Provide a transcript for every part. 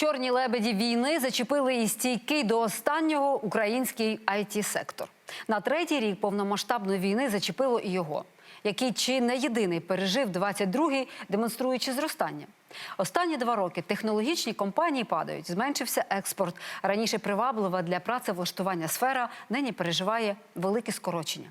Чорні лебеді війни зачепили і стійкий до останнього український it сектор На третій рік повномасштабної війни зачепило і його, який чи не єдиний пережив 22-й, демонструючи зростання. Останні два роки технологічні компанії падають, зменшився експорт. Раніше приваблива для працевлаштування сфера нині переживає великі скорочення.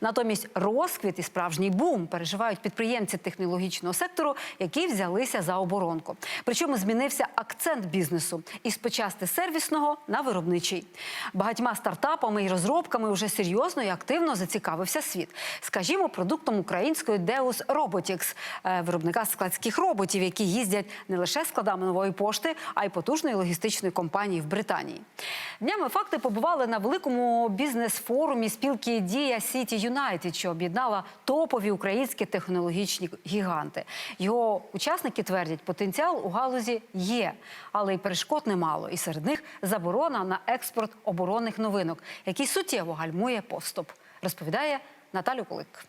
Натомість розквіт і справжній бум переживають підприємці технологічного сектору, які взялися за оборонку. Причому змінився акцент бізнесу із почасти сервісного на виробничий. Багатьма стартапами і розробками вже серйозно і активно зацікавився світ. Скажімо, продуктом української Deus Robotics, е, виробника складських роботів, які їздять не лише складами нової пошти, а й потужної логістичної компанії в Британії. Днями факти побували на великому бізнес-форумі спілки Дія Сіті Юнайтед, що об'єднала топові українські технологічні гіганти. Його учасники твердять, потенціал у галузі є, але й перешкод немало. І серед них заборона на експорт оборонних новинок, який суттєво гальмує поступ. Розповідає Наталю Кулик.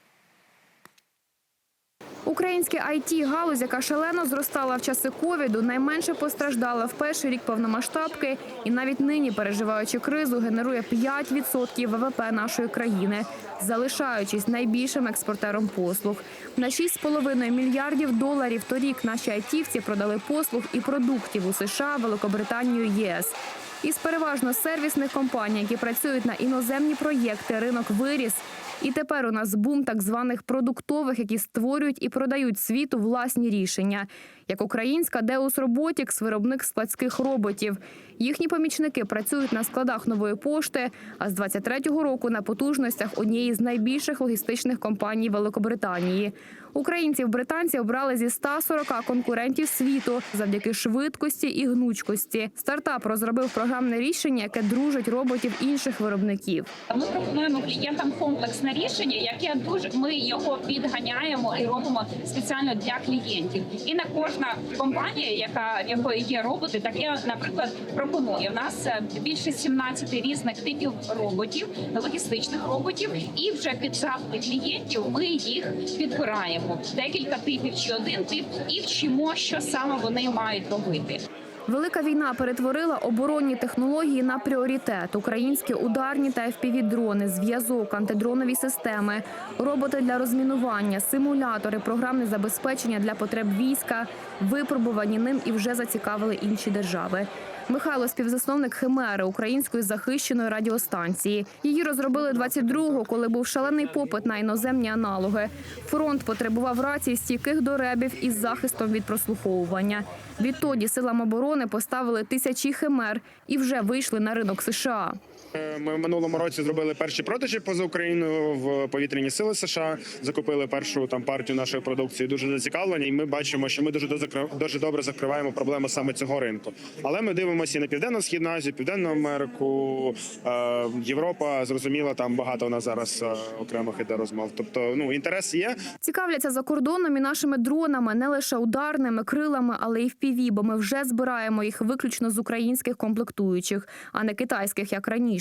Українська it галузь, яка шалено зростала в часи ковіду, найменше постраждала в перший рік повномасштабки і навіть нині, переживаючи кризу, генерує 5% ВВП нашої країни, залишаючись найбільшим експортером послуг. На 6,5 мільярдів доларів торік наші айтівці продали послуг і продуктів у США, Великобританію, ЄС. Із переважно сервісних компаній, які працюють на іноземні проєкти, ринок виріс. І тепер у нас бум так званих продуктових, які створюють і продають світу власні рішення, як українська Deus Robotics, виробник складських роботів. Їхні помічники працюють на складах нової пошти, а з 23-го року на потужностях однієї з найбільших логістичних компаній Великобританії. Українців британці обрали зі 140 конкурентів світу завдяки швидкості і гнучкості. Стартап розробив програмне рішення, яке дружить роботів інших виробників. Ми пропонуємо клієнтам комплексне рішення, яке дуже ми його підганяємо і робимо спеціально для клієнтів. І не кожна компанія, яка в якої є роботи, таке, наприклад, пропонує. У нас е, більше 17 різних типів роботів, логістичних роботів, і вже під запити клієнтів ми їх підбираємо. Декілька типів чи один тип, і вчимо, що саме вони мають робити. Велика війна перетворила оборонні технології на пріоритет. Українські ударні та fpv дрони, зв'язок, антидронові системи, роботи для розмінування, симулятори, програмне забезпечення для потреб війська, випробувані ним і вже зацікавили інші держави. Михайло співзасновник Химери української захищеної радіостанції. Її розробили 22-го, коли був шалений попит на іноземні аналоги. Фронт потребував рацій стійких до ребів із захистом від прослуховування. Відтоді силам оборони поставили тисячі химер і вже вийшли на ринок США. Ми в минулому році зробили перші продажі поза Україною в повітряні сили США. Закупили першу там партію нашої продукції. Дуже зацікавлені, і ми бачимо, що ми дуже дуже добре закриваємо проблему саме цього ринку. Але ми дивимося і на південно-східну Азію, Південну Америку, е, Європа. Зрозуміло, там багато у нас зараз е, окремих іде розмов. Тобто, ну інтерес є. Цікавляться за кордоном і нашими дронами, не лише ударними крилами, але й впіві, бо ми вже збираємо їх виключно з українських комплектуючих, а не китайських, як раніше.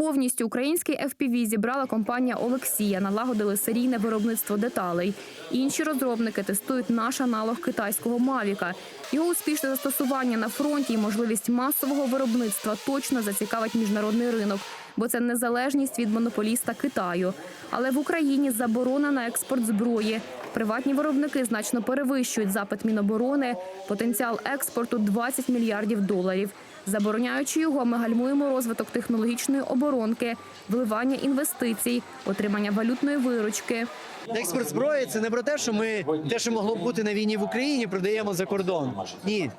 Повністю український FPV зібрала компанія Олексія, налагодили серійне виробництво деталей. Інші розробники тестують наш аналог китайського Мавіка. Його успішне застосування на фронті і можливість масового виробництва точно зацікавить міжнародний ринок, бо це незалежність від монополіста Китаю. Але в Україні заборона на експорт зброї. Приватні виробники значно перевищують запит Міноборони, потенціал експорту 20 мільярдів доларів. Забороняючи його, ми гальмуємо розвиток технологічної оборонки, вливання інвестицій, отримання валютної виручки. Експорт зброї це не про те, що ми те, що могло б бути на війні в Україні, продаємо за кордон. Ні,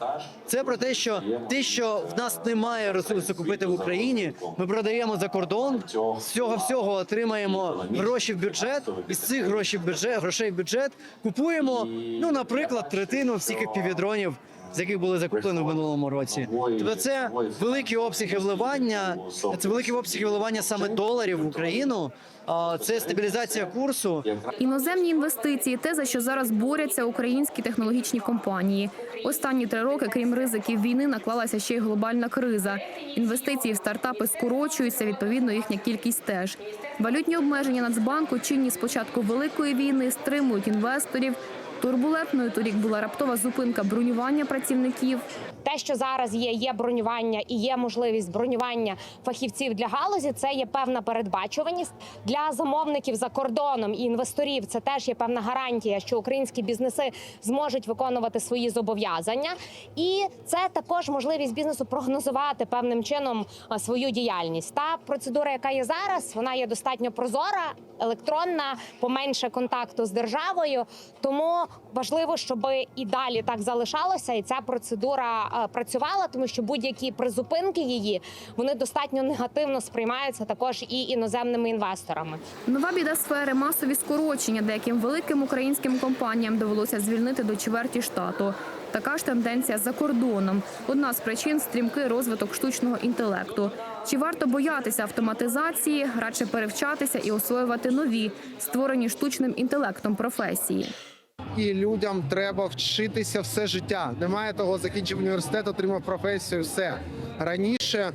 це про те, що те, що в нас немає ресурсу купити в Україні, ми продаємо за кордон. З цього всього отримаємо гроші в бюджет. Із цих грошей в бюджет, грошей в бюджет купуємо, ну, наприклад, третину всіх півдронів. З яких були закуплені в минулому році, тобто це великі обсяги вливання, це великі обсяги вливання саме доларів в Україну. Це стабілізація курсу. Іноземні інвестиції те, за що зараз борються українські технологічні компанії. Останні три роки, крім ризиків війни, наклалася ще й глобальна криза. Інвестиції в стартапи скорочуються, відповідно, їхня кількість теж. Валютні обмеження Нацбанку чинні з початку великої війни стримують інвесторів. Турбулентною торік була раптова зупинка бронювання працівників. Те, що зараз є, є бронювання і є можливість бронювання фахівців для галузі. Це є певна передбачуваність для замовників за кордоном і інвесторів. Це теж є певна гарантія, що українські бізнеси зможуть виконувати свої зобов'язання, і це також можливість бізнесу прогнозувати певним чином свою діяльність. Та процедура, яка є зараз, вона є достатньо прозора, електронна, поменше контакту з державою. Тому важливо, щоб і далі так залишалося, і ця процедура е, працювала, тому що будь-які призупинки її вони достатньо негативно сприймаються також і іноземними інвесторами. Нова біда сфери масові скорочення. Деяким великим українським компаніям довелося звільнити до чверті штату. Така ж тенденція за кордоном. Одна з причин стрімкий розвиток штучного інтелекту. Чи варто боятися автоматизації, радше перевчатися і освоювати нові, створені штучним інтелектом професії? І людям треба вчитися все життя. Немає того, закінчив університет, отримав професію. Все раніше е,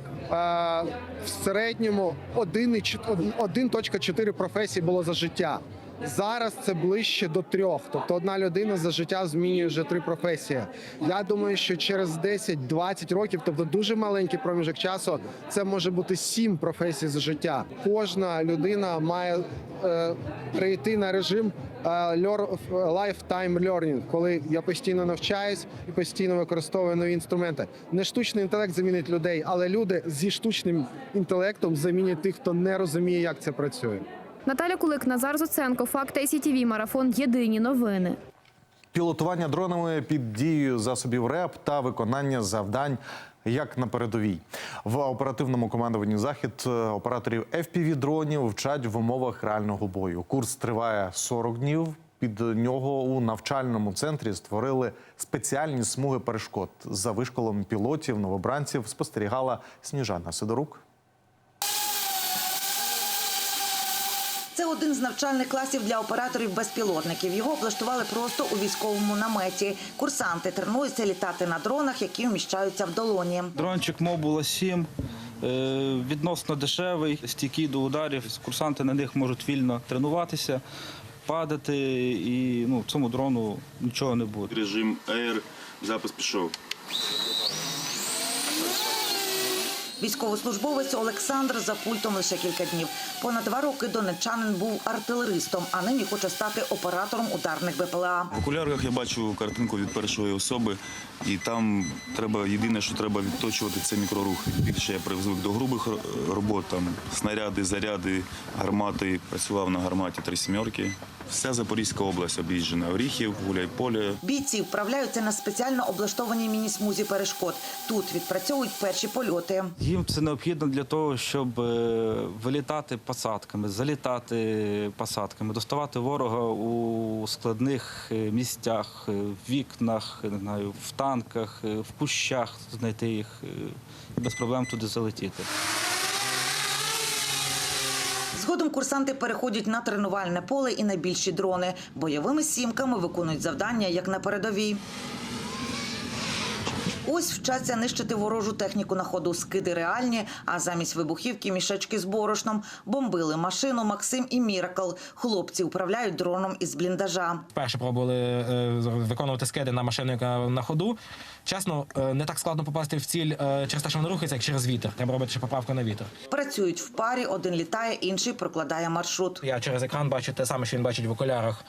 в середньому 1,4 професії було за життя. Зараз це ближче до трьох. Тобто одна людина за життя змінює вже три професії. Я думаю, що через 10-20 років, тобто дуже маленький проміжок часу, це може бути сім професій за життя. Кожна людина має е, перейти на режим е, lear- lifetime learning, коли я постійно навчаюсь і постійно використовую нові інструменти. Не штучний інтелект замінить людей, але люди зі штучним інтелектом замінять тих, хто не розуміє, як це працює. Наталя Кулик, Назар Зоценко, Факт ICTV, Марафон. Єдині новини. Пілотування дронами під дією засобів РЕП та виконання завдань як на передовій в оперативному командуванні захід операторів fpv дронів вчать в умовах реального бою. Курс триває 40 днів. Під нього у навчальному центрі створили спеціальні смуги перешкод. За вишколом пілотів новобранців спостерігала Сніжана Сидорук. Це один з навчальних класів для операторів безпілотників. Його облаштували просто у військовому наметі. Курсанти тренуються літати на дронах, які вміщаються в долоні. Дрончик Мобула 7 е, відносно дешевий, стійкий до ударів. Курсанти на них можуть вільно тренуватися, падати, і ну, цьому дрону нічого не буде. Режим Air, запис пішов. Військовослужбовець Олександр за пультом лише кілька днів. Понад два роки донеччанин був артилеристом, а нині хоче стати оператором ударних БПЛА. В окулярах я бачу картинку від першої особи, і там треба єдине, що треба відточувати, це мікрорухи. Більше я привик до грубих робот, там снаряди, заряди, гармати. Працював на гарматі три сімерки. Вся Запорізька область об'їжджена. Оріхів, Гуляйполе. Бійці вправляються на спеціально облаштованій міні-смузі перешкод. Тут відпрацьовують перші польоти. Їм це необхідно для того, щоб е, вилітати посадками, залітати посадками, доставати ворога у складних е, місцях, е, в вікнах, не знаю, в танках, в кущах знайти їх і без проблем туди залетіти. Згодом курсанти переходять на тренувальне поле і на більші дрони. Бойовими сімками виконують завдання як на передовій. Ось вчаться нищити ворожу техніку на ходу. Скиди реальні, а замість вибухівки мішечки з борошном. Бомбили машину Максим і Міракл. Хлопці управляють дроном із бліндажа. Перше пробували е, виконувати скиди на машину, яка на ходу. Чесно, е, не так складно попасти в ціль е, через те, що вона рухається, як через вітер. Треба робити ще поправку на вітер. Працюють в парі, один літає, інший прокладає маршрут. Я через екран бачу те саме, що він бачить в окулярах.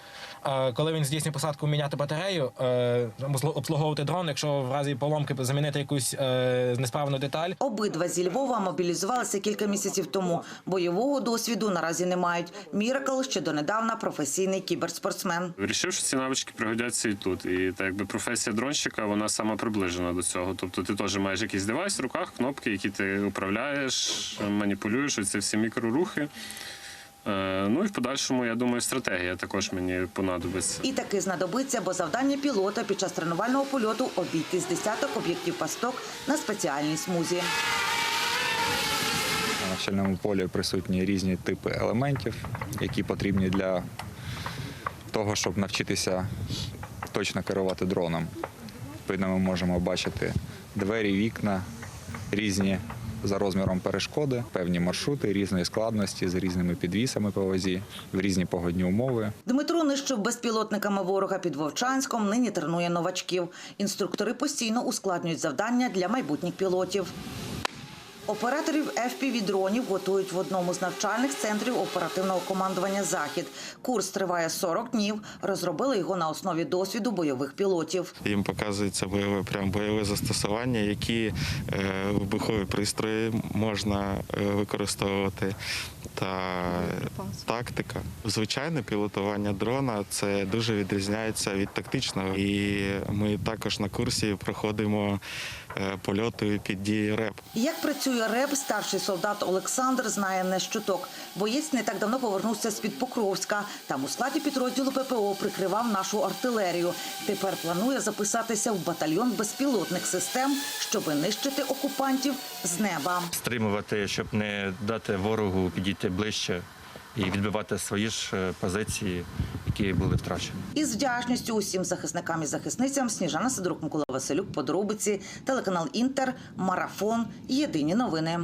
Коли він здійснює посадку, міняти батарею, е, обслуговувати дрон, якщо в разі поломки замінити якусь е, несправну деталь. Обидва зі Львова мобілізувалися кілька місяців тому. Бойового досвіду наразі не мають. Міракл ще донедавна професійний кіберспортсмен. Вирішив, що ці навички пригодяться і тут. І так якби професія дронщика, вона саме приближена до цього. Тобто ти теж маєш якийсь девайс в руках, кнопки, які ти управляєш, маніпулюєш, оці всі мікрорухи. Е, Ну і в подальшому, я думаю, стратегія також мені понадобиться. І таки знадобиться, бо завдання пілота під час тренувального польоту обійти з десяток об'єктів пасток на спеціальній смузі. На навчальному полі присутні різні типи елементів, які потрібні для того, щоб навчитися точно керувати дроном. Відповідно, ми можемо бачити двері, вікна, різні за розміром перешкоди, певні маршрути різної складності з різними підвісами по вазі, в різні погодні умови. Дмитро нищив безпілотниками ворога під Вовчанськом. Нині тренує новачків. Інструктори постійно ускладнюють завдання для майбутніх пілотів. Операторів fpv дронів готують в одному з навчальних центрів оперативного командування Захід. Курс триває 40 днів. Розробили його на основі досвіду бойових пілотів. Їм показується бойове прям бойове застосування, які е, вибухові пристрої можна е, використовувати. Та тактика. Звичайне пілотування дрона це дуже відрізняється від тактичного. І ми також на курсі проходимо е, польоти під дією РЕП. Як працює РЕБ, старший солдат Олександр знає не щоток. Боєць не так давно повернувся з-під Покровська. Там у складі підрозділу ППО прикривав нашу артилерію. Тепер планує записатися в батальйон безпілотних систем, щоб нищити окупантів з неба. стримувати, щоб не дати ворогу підійти ближче і відбивати свої ж е, позиції, які були втрачені. Із вдячністю усім захисникам і захисницям Сніжана Сидорук, Микола Василюк, Подробиці, телеканал Інтер, Марафон. Єдині новини.